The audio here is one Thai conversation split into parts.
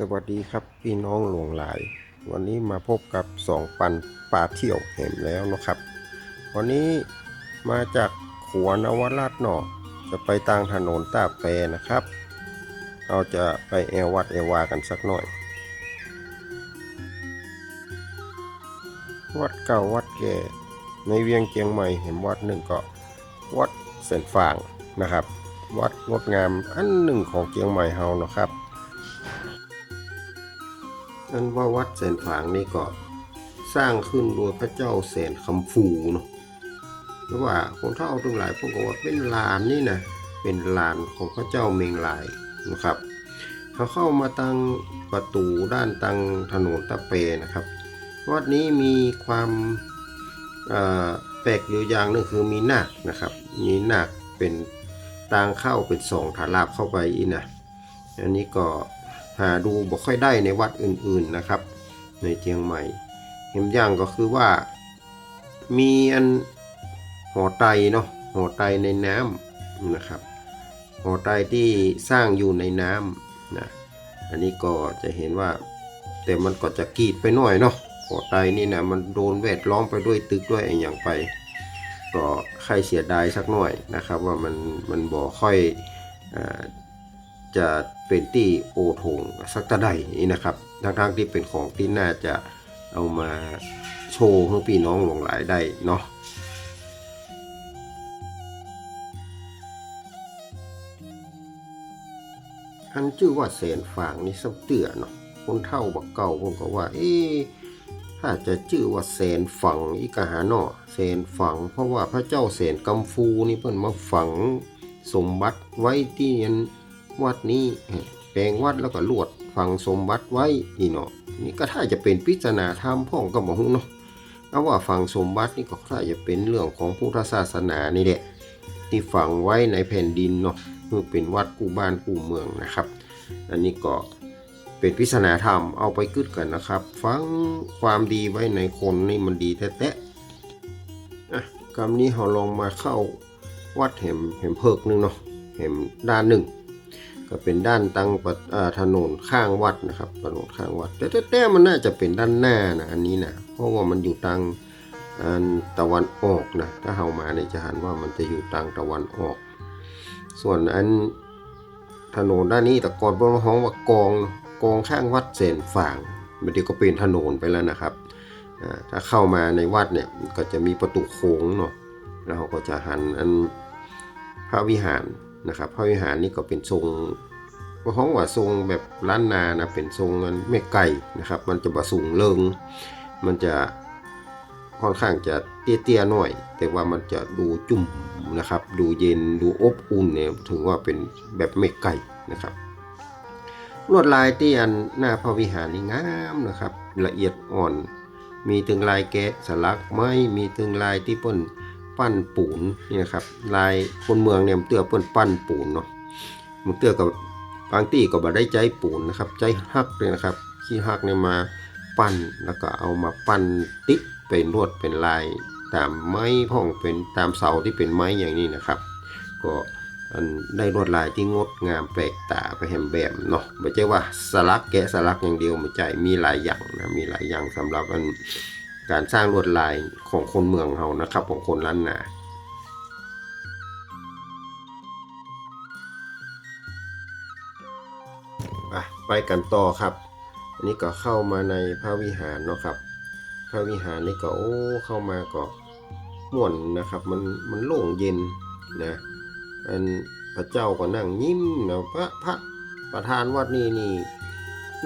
สวัสดีครับพี่น้องหลวงหลาย วันนี้มาพบกับสองปันป่าเที่ยวแห่มแล้วนะครับ วันนี้มาจากขัวนวราชเนอจะไปทางถนนตาแปรนะครับ เราจะไปแอววัดแอวากันสักหน่อย วัดเก่าวัดแก่ในเวียงเจียงใหม่เห็นวัดหนึ่งก็วัดเส้นฝางนะครับ วัดงดงามอันหนึ่งของเจียงใหม่เฮานะครับ นั่นว่าวัดแสนฝางนี่ก็สร้างขึ้นโดยพระเจ้าแสนคำฟูเนาะเพราะว่าคนเท่าทั้งหลายพวกก็ว่าเป็นลานนี่นะเป็นลานของพระเจ้าเมงลายนะครับเขาเข้ามาตั้งประตูด้านตังถนนตะเปนะครับ วัดนี้มีความแปลกอยู่อย่างหนึงคือมีนาคนะครับ มีนาคเป็นทางเข้าเป็นสองฐานลาบเข้าไปอีนะอันนี้ก็ หาดูบ่ค่อยได้ในวัดอื่นๆนะครับ ในเชียงใหม่เห็นอย่างก็คือว่า มีอันหอไตเนาะหอไตในน้ำนะครับหอไตที่สร้างอยู่ในน้ำนะอันนี้ก็จะเห็นว่า แต่มันก็จะกรีดไปหน่อยเนาะหอไตนี่นะมันโดนแวดล้อมไปด้วยตึกด้วยอย่างไป ก็ใครเสียดายสักหน่อยนะครับ ว่ามันมันบ่ค่อยอจะ เป็นที่โอทงสักตะใดนี่นะครับทั้งๆที่เป็นของที่น่าจะเอามาโชว์ให้พี่น้องหลงหลายได้เนาะอันชื่อว่าเสนฝางนี่สับเตือเนาะคนเท่าบักเก่าผมก็ว่า เอ๊ถ้าจะชื่อว่าเสนฝังอีกะหาเนาะเสนฝัง เพราะว่าพระเจ้าเสนกำฟูนี่เพิ่นมาฝังสมบัติไว้ที่อัน วัดนี้แปลงวัดแล้วก็ลวดฝังสมบัติไว้นี่เนาะนี่ก็ถ้าจะเป็นปริศนาธรรมพ่องก็บอกเนาะเอาว่าฝังสมบัตินี่ก็ถ้าจะเป็นเรื่องของพุทธศาสนานี่แหละที่ฝังไว้ในแผ่นดินเนาะคือเป็นวัดกูบ้านกูเมืองนะครับ อันนี้ก็เป็นปริศนาธรรมเอาไปกึดกันนะครับ ฟังความดีไว้ในคนนี่มันดีแท้ๆอะคำนี้เราลองมาเข้าวัดแหมแหมเพิกหนึงเนาะแหมด้านหนึ่ง ก็เป็นด้านตังปถนนข้างวัดนะครับถนนข้างวัดแต่แต่แต่มันน่าจะเป็นด้านหน้านะอันนี้นะเพราะว่ามันอยู่ทางตะวันออกนะถ้าเฮามาในยจะหันว่ามันจะอยู่ทางตะวันออก ส่วนอันถนนด้านนี้แต่ก่อนเป็นห้องว่ากองกองข้างวัดเสนฝางมันเดี๋ยวก็เป็นถนนไปแล้วนะครับถ้าเข้ามาในวัดเนี่ยก็จะมีประตูโค้งเนาะแล้วเราก็จะหันอันพระวิหาร นะครับพระวิหารนี่ก็เป็นทรงห้องว่าทรงแบบล้านนานะเป็นทรงมันไม่ไกลนะครับ มันจะบะสูงเลิง มันจะค่อนข้างจะเตี้ยๆหน่อย แต่ว่ามันจะดูจุ่มนะครับ ดูเย็นดูอบอุ่นเนี่ยถึงว่าเป็นแบบไม่ไกลนะครับลวดลายที่อันหน้าพระวิหารนี่งามนะครับ ละเอียดอ่อน มีถึงลายแกะสลักไม้มีถึงลายที่เปิ้น ปั้นปูนนี่นะครับลายคนเมืองเนี่ยมันเตื้อเปิ้นปั้นปูนเนาะมันเตื้อกับบางที่ก็บ่ได้ใจปูนนะครับ ใจฮักเลยนะครับขี้ฮักเนี่ยมาปั้นแล้วก็เอามาปั้นติเป็นลวดเป็นลายตามไม้พ่องเป็นตามเสาที่เป็นไม้อย่างนี้นะครับ ก็ได้ลวดลายที่งดงามแปลกตาไปแฮมแบบเนาะไม่ใช่ว่าสลักแกะสลักอย่างเดียวไม่ใช่มีหลายอย่างนะมีหลายอย่างสำหรับอัน การสร้างลวดลายของคนเมืองเรานะครับ ของคนล้านนาไปกันต่อครับ อันนี้ก็เข้ามาในพระวิหารเนาะครับ พระวิหารนี่ก็โอ้เข้ามาก็ม่วนนะครับ มันมันโล่งเย็นนะอันพระเจ้าก็นั่งยิ้มนะพระพระประธานวัดนี่นี่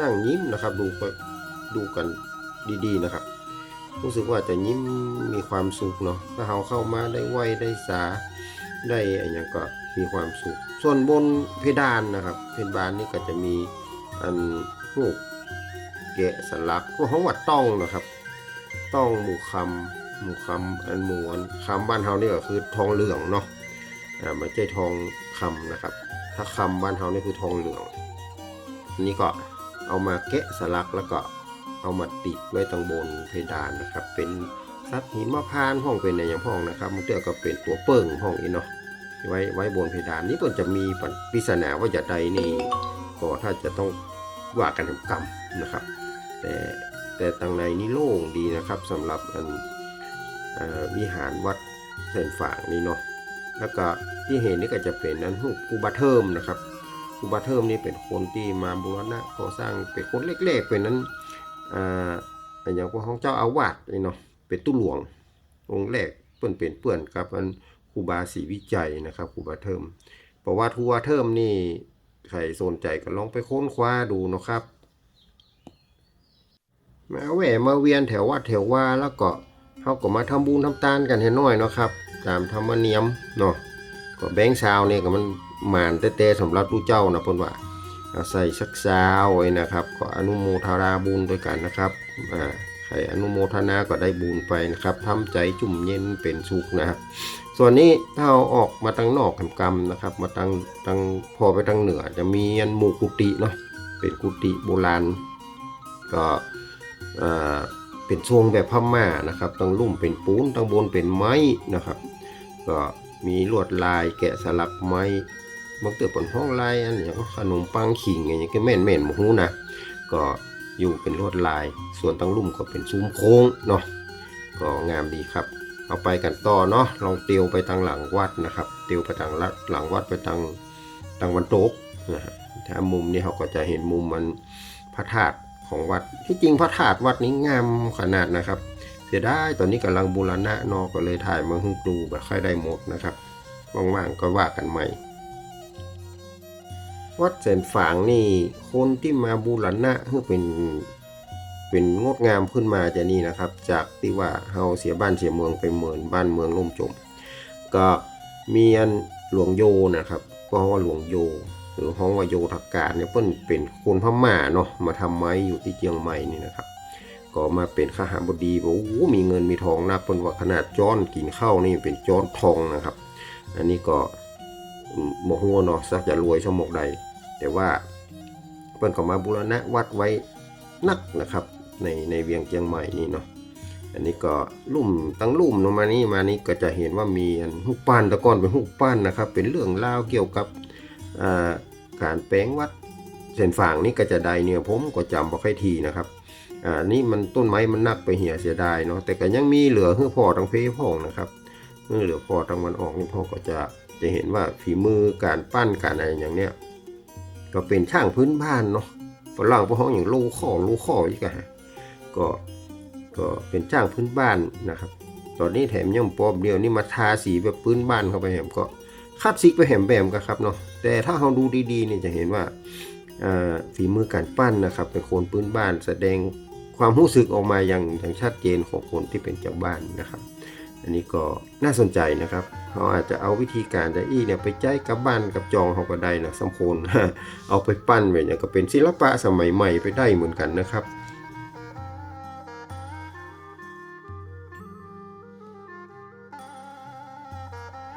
นั่งยิ้มนะครับ ดูไปดูกันดีๆนะครับ รู้สึกว่าจะยิ้มมีความสุขเนาะถ้าเราเข้ามาได้ไหวได้สาได้อะไรอย่างก็มีความสุข ส่วนบนเพดานนะครับ เพดานนี่ก็จะมีอันรูปแกะสลักพวกของวัดต้องนะครับ ต้องหมู่คำหมู่คำอันหมู่อันคำบ้านเฮานี่ก็คือทองเหลืองเนาะอ่าไม่ใช่ทองคำนะครับ ถ้าคำบ้านเฮานี่คือทองเหลืองอันนี้ก็เอามาแกะสลักแล้วก็ เอามาติดไว้ตรงบนเพดานนะครับ เป็นซัดหินมะพร้านห้องเป็นในอย่างห้องนะครับมันเตือก็เป็นตัวเปิ้งห้องอีเนาะไว้ไว้บนเพดานนี้เพิ่นจะมีปริศนาว่าจะใดนี่ก็ถ้าจะต้องว่ากันทำกรรมนะครับ แต่แต่ตังในนี่โล่งดีนะครับสำหรับอันวิหารวัดเส้นฝางนี่เนาะแล้วก็ที่เห็นนี่ก็จะเป็นนั้นรูปครูบาเทิมนะครับครูบาเทิมนี่เป็นคนที่มาบูรณะก่อสร้างเป็นคนเล็กๆเป็นนั้น อ่าเป็นอย่างพวกของเจ้าอาวาสนี่เนาะเป็นตู้หลวง องค์แรกเปื่อนเป็นเปื่อนกับอันครูบาศรีวิจัยนะครับครูบาเทิมประวัติครูบาเทิมนี่ใครสนใจก็ลองไปค้นคว้าดูนะครับมาแหวมาเวียนแถววัดแถวว่าแล้วก็เขาก็มาทำบุญทำทานกันให้น้อยเนาะครับ ตามธรรมเนียมเนาะก็แบงค์ชาวเนี่ยก็มันหมานเต้ๆสำหรับผู้เจ้านะเพิ่นว่า เอาใส่สักซาวไว้นะครับ ก็อนุโมทนาบุญด้วยกันนะครับอ่าใครอนุโมทนาก็ได้บุญไปนะครับทำใจจุ่มเย็นเป็นสุขนะครับ ส่วนนี้ถ้าเอาออกมาทางนอกแห่งกรรมนะครับ มาทางทางพอไปทางเหนือ จะมีอันหมู่กุฏิเนาะเป็นกุฏิโบราณก็อ่าเป็นทรงแบบพม่านะครับตั้งลุ่มเป็นปูนตั้งบนเป็นไม้นะครับ ก็มีลวดลายแกะสลักไม้ บางเตือเป็นห้องลายอันอย่างขนมปังขิงอย่างเงี้ยก็แม่นแม่นหมูนะก็อยู่เป็นลวดลาย ส่วนตั้งลุ่มก็เป็นซุ้มโค้งเนาะก็งามดีครับ เอาไปกันต่อเนาะลองเตียวไปทางหลังวัดนะครับ เตียวไปทางลัดหลังวัดไปทางทางวันโตกนะฮะถ้ามุมนี้เขาก็จะเห็นมุมมันพระธาตุของวัดที่จริงพระธาตุวัดนี้งามขนาดนะครับเสียดายตอนนี้กำลังบูรณะเนอก็เลยถ่ายมาให้ดูแบบค่อยได้หมดนะครับว่างๆก็ว่ากันใหม่ วัดแสนฝางนี่คนที่มาบูรณะเพื่อเป็นเป็นงดงามขึ้นมาจะนี่นะครับ จากที่ว่าเฮาเสียบ้านเสียเมืองไปเหมือนบ้านเมืองล่มจม ก็มีอันหลวงโยนะครับก็ว่าหลวงโย หรือห้องว่าโยธกการเนี่ยเพิ่นเป็นคนพม่าเนาะมาทำไม้อยู่ที่เจียงใหม่นี่นะครับ ก็มาเป็นข้าหาบดีบอกโอ้มีเงินมีทองนับเป็นว่าขนาดจ้อนกินข้าวนี่เป็นจ้อนทองนะครับ อันนี้ก็โมกหัวเนาะสักจะรวยชั่วโมงใด แต่ว่าเพิ่นก็มาบูรณะวัดไว้นักนะครับ ในในเวียงเจียงใหม่นี่เนาะอันนี้ก็ลุ่มตั้งลุ่มลงมานี่มานี่ก็จะเห็นว่ามีอันหุกปั้นตะก้อนเป็นหุกปั้นนะครับ เป็นเรื่องราวเกี่ยวกับการแปลงวัดเส้นฝางนี่ก็จะได้เนี่ยผมก็จำบ่ค่อยทีนะครับอ่านี่มันต้นไม้มันนักไปเหี่ยเสียดายเนาะแต่ก็ยังมีเหลือเฮือพอทางเพพ่องนะครับเมื่อเหลือพอทางวันออกนี่พ่อก็จะจะเห็นว่าฝีมือการปั้นการอะไรอย่างเนี้ย ก็เป็นช่างพื้นบ้านเนาะฝรั่งพวกเขาอย่างลูข้อลูข้ออีกอะฮะก็ก็เป็นช่างพื้นบ้านนะครับ ตอนนี้แถมยังปอบเดียวนี่มาทาสีแบบพื้นบ้านเข้าไปแหมก็คัดซิกไปแหมแบมกันครับเนาะแต่ถ้าเราดูดีๆนี่จะเห็นว่าอ่าฝีมือการปั้นนะครับ เป็นคนพื้นบ้านแสดงความรู้สึกออกมาอย่างอย่างชัดเจนของคนที่เป็นเจ้าบ้านนะครับ อันนี้ก็น่าสนใจนะครับเขาอาจจะเอาวิธีการจะอี้เนี่ยไปใจกับบ้านกับจองเขาก็ได้นะสำโพนเอาไปปั้นไปเนี่ยก็เป็นศิลปะสมัยใหม่ไปได้เหมือนกันนะครับ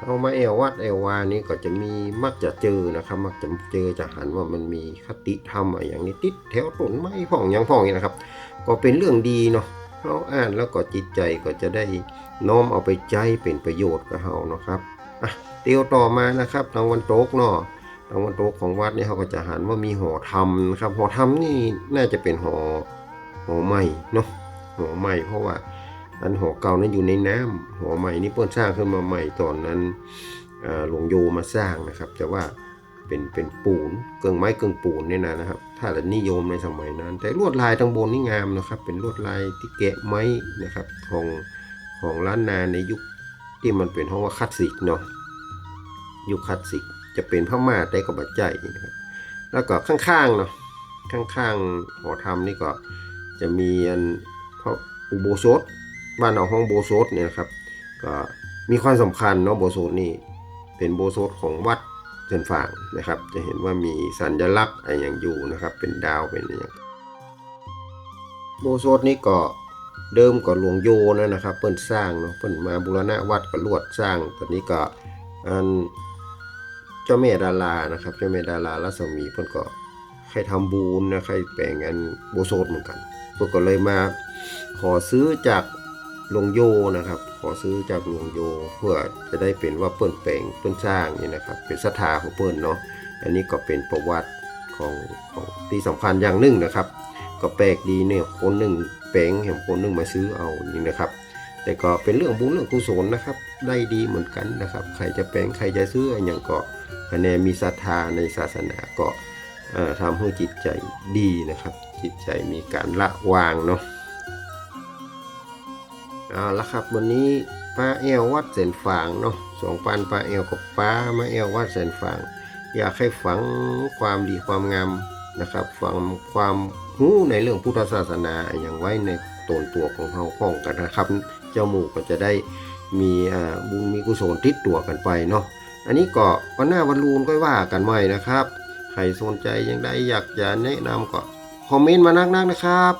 เอามาแอววัดแอววานี่ก็จะมีมักจะเจอนะครับ มักจะเจอจะหันว่ามันมีคติธรรมอะไรอย่างนี้ติดแถวต้นไม้พ่องหยังพ่องนี่นะครับ ก็เป็นเรื่องดีเนาะ เราอ่านแล้วก็จิตใจก็จะได้น้อมเอาไปใจเป็นประโยชน์กับเฮาเนาะครับอะเตียวต่อมานะครับทางวันโตกเนาะทางวันโตกของวัดนี่เขาก็จะหันว่ามีหอธรรมนะครับหอธรรมนี่น่าจะเป็นหอหอใหม่เนาะหอใหม่เพราะว่าอันหอเก่านั้นอยู่ในน้ำหอใหม่นี่เปิ้นสร้างขึ้นมาใหม่ตอนนั้นหลวงโยมาสร้างนะครับ แต่ว่าเป็นเป็นปูนเกิงไม้เกิงปูนเนี่ยนะครับาละนิยมในสมัยนั้น แต่ลวดลายทางบนนี่งามนะครับ เป็นลวดลายที่แกะไม้นะครับของของล้านนาในยุคที่มันเป็นห้องว่าคลาสสิกเนาะยุคคลาสสิกจะเป็นพม่าได้กับบัจใจนะครับแล้วก็ข้างๆเนาะข้างๆหอธรรมนี่ก็จะมีอันพระอุโบสถบ้านเอาห้องโบสถเนี่ยครับ ก็มีความสำคัญเนาะโบสถนี่เป็นโบสถของวัด เชินฝางนะครับ จะเห็นว่ามีสัญลักษณ์อะไรอย่างอยู่นะครับ เป็นดาวเป็นอย่างโบสถนี่ก็เดิมก็หลวงโยนะนะครับเปิ้นสร้างเนาะเปิ้นมาบูรณะวัดก็ลวดสร้างตอนนี้ก็อันเจ้าแม่ดารานะครับเจ้าแม่ดารารัศมีเปิ้นก็ใครทำบูญนะใครแปลงอันโบสถเหมือนกันเพิ่นก็เลยมาขอซื้อจาก หลวงโยนะครับ ขอซื้อจากหลวงโยเพื่อจะได้เป็นว่าเปิ้นแปลงเปิ้นสร้างนี่นะครับ เป็นศรัทธาของเปิ้นเนาะอันนี้ก็เป็นประวัติของของที่สำคัญอย่างหนึ่งนะครับ ก็แปลกดีเนี่ยคนหนึ่งแปลงเห็นคนหนึ่งมาซื้อเอานี่นะครับ แต่ก็เป็นเรื่องบุญเรื่องกุศลนะครับ ได้ดีเหมือนกันนะครับ ใครจะแปลงใครจะซื้ออย่างก็คะแนนมีศรัทธาในศาสนาก็ทำให้จิตใจดีนะครับ จิตใจมีการละวางเนาะ เอาละครับวันนี้ป้าแอววัดเสนฝางเนาะสองปันป้าแอวกับป้ามาแอววัดเสนฝางอยากให้ฝังความดีความงามนะครับฝังความรู้ในเรื่องพุทธศาสนาอย่างไว้ในตนตัวของเราพ้องกันนะครับ เจ้าหมู่ก็จะได้มีบุญมีกุศลติดตัวกันไปเนาะอันนี้ก็วันหน้าวันรูนก็ว่ากันใหม่นะครับ ใครสนใจยังไดอยากจะแนะนำก็คอมเมนต์มานักๆนะครับ